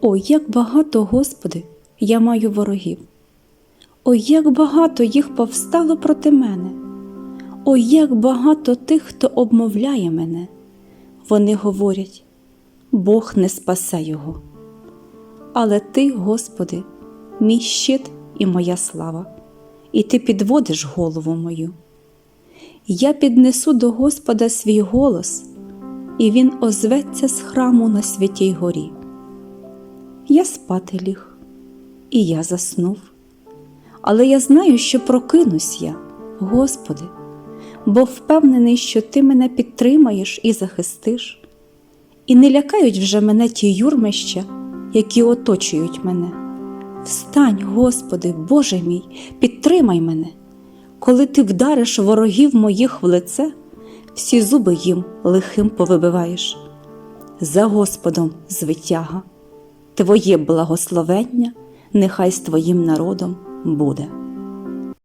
Ой, як багато, Господи, я маю ворогів. Ой, як багато їх повстало проти мене. Ой, як багато тих, хто обмовляє мене. Вони говорять, Бог не спасе його. Але Ти, Господи, мій щит і моя слава, і Ти підводиш голову мою. Я піднесу до Господа свій голос, і Він озветься з храму на святій горі. Я спати ліг, і я заснув. Але я знаю, що прокинусь я, Господи, бо впевнений, що Ти мене підтримаєш і захистиш, і не лякають вже мене ті юрмища, які оточують мене. Встань, Господи, Боже мій, підтримай мене, коли ти вдариш ворогів моїх в лице, всі зуби їм лихим повибиваєш. За Господом звитяга. Твоє благословення нехай з твоїм народом буде.